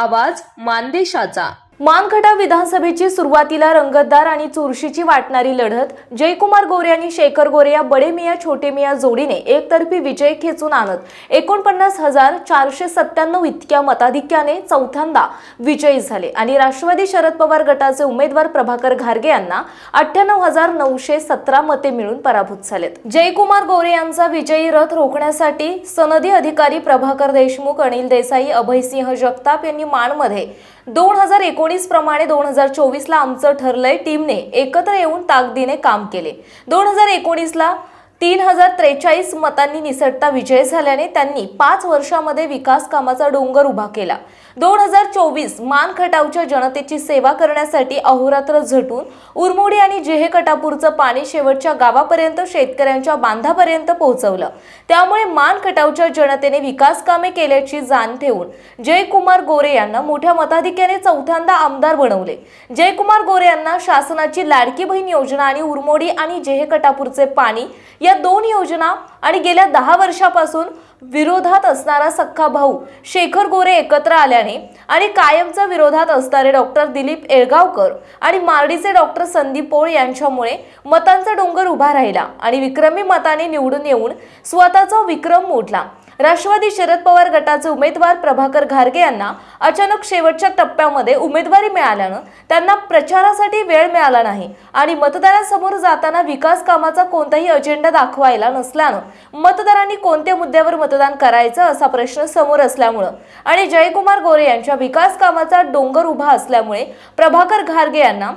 आवाज मानदेशाचा. मानखटा विधानसभेची सुरुवातीला रंगतदार आणि चुरशीची वाटणारी लढत जयकुमार गोरे आणि शेखर गोरे या बडे मिया छोटे मिया जोडीने एकतर्फी विजय खेचून आणत एकोणपन्नास हजार चारशे सत्त्याण्णव इतक्या मताधिक्याने चौथ्यांदा विजयी झाले. आणि राष्ट्रवादी शरद पवार गटाचे उमेदवार प्रभाकर घारगे यांना अठ्ठ्याण्णव हजार नऊशे सतरा मते मिळून पराभूत झालेत. जयकुमार गोरे यांचा विजयी रथ रोखण्यासाठी सनदी अधिकारी प्रभाकर देशमुख अनिल देसाई अभयसिंह जगताप यांनी माणमध्ये दोन हजार एकोणीस प्रमाणे दोन हजार चोवीसला आमचं ठरलंय टीमने एकत्र येऊन ताकदीने काम केले. दोन हजार एकोणीसला तीन हजार त्रेचाळीस मतांनी निसटता विजय झाल्याने त्यांनी पाच वर्षामध्ये विकास कामाचा डोंगर उभा केला. दोन हजार चोवीस मान खटावच्या जनतेची सेवा करण्यासाठी अहोरात्र झटून उरमोडी आणि जेहे कटापूरचं पाणी शेवटच्या गावापर्यंत शेतकऱ्यांच्या बांधापर्यंत पोहोचवलं. त्यामुळे मान खटावच्या जनतेने विकास कामे केल्याची जाण ठेवून जयकुमार गोरे यांना मोठ्या मताधिक्याने चौथ्यांदा आमदार बनवले. जयकुमार गोरे यांना शासनाची लाडकी बहीण योजना आणि उरमोडी आणि जेहे कटापूरचे पाणी या या दोन योजना आणि गेल्या दहा वर्षापासून विरोधात असणारा सख्खा भाऊ शेखर गोरे एकत्र आल्याने आणि कायमच्या विरोधात असणारे डॉक्टर दिलीप येळगावकर आणि मार्डीचे डॉक्टर संदीप पोळ यांच्यामुळे मतांचा डोंगर उभा राहिला आणि विक्रमी मताने निवडून येऊन स्वतःचा विक्रम मोडला. राष्ट्रवादी शरद पवार गटाचे उमेदवार प्रभाकर घारगे यांना अचानक शेवटच्या टप्प्यामध्ये उमेदवारी मिळाल्यानं त्यांना प्रचारासाठी वेळ मिळाला नाही आणि मतदारांसमोर जाताना विकास कामाचा कोणताही अजेंडा दाखवायला नसल्यानं मतदारांनी कोणत्या मुद्द्यावर मतदान करायचं असा प्रश्न समोर असल्यामुळं आणि जयकुमार गोरे यांच्या विकास कामाचा डोंगर उभा असल्यामुळे प्रभाकर घारगे यांना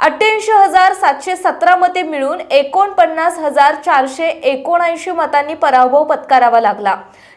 अठ्ठ्याऐंशी हजार सातशे सतरा मते मिळून एकोणपन्नास हजार चारशे एकोणऐंशी मतांनी पराभव पत्करावा लागला.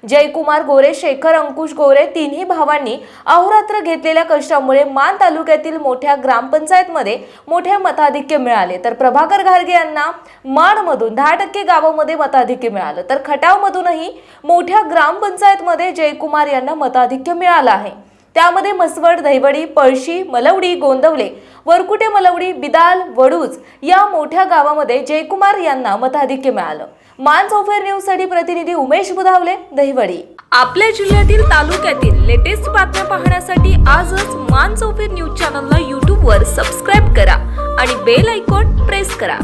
जयकुमार गोरे शेखर अंकुश गोरे तिन्ही भावांनी अहोरात्र घेतलेल्या कष्टामुळे मान तालुक्यातील मोठ्या ग्रामपंचायतमध्ये मोठे मताधिक्य मिळाले. तर प्रभाकर घारगे यांना माणमधून दहा टक्के गावामध्ये मताधिक्य मिळालं. तर खटावमधूनही मोठ्या ग्रामपंचायतमध्ये जयकुमार यांना मताधिक्य मिळालं आहे. त्यामध्ये मसवड दहिवडी पळशी मलवडी गोंदवले वरकुटे मलवडी बिदाल वडूज या मोठ्या गावामध्ये जयकुमार यांना मताधिक्य मिळालं. मान सॉफ्टवेअर न्यूजसाठी प्रतिनिधी उमेश बुधावले दहिवडी आपल्या जिल्ह्यातील तालुक्यातील लेटेस्ट बातम्या पाहण्यासाठी आजच मान सॉफ्टवेअर न्यूज चॅनलला यूट्यूबवर सबस्क्राईब करा आणि बेल आयकॉन प्रेस करा.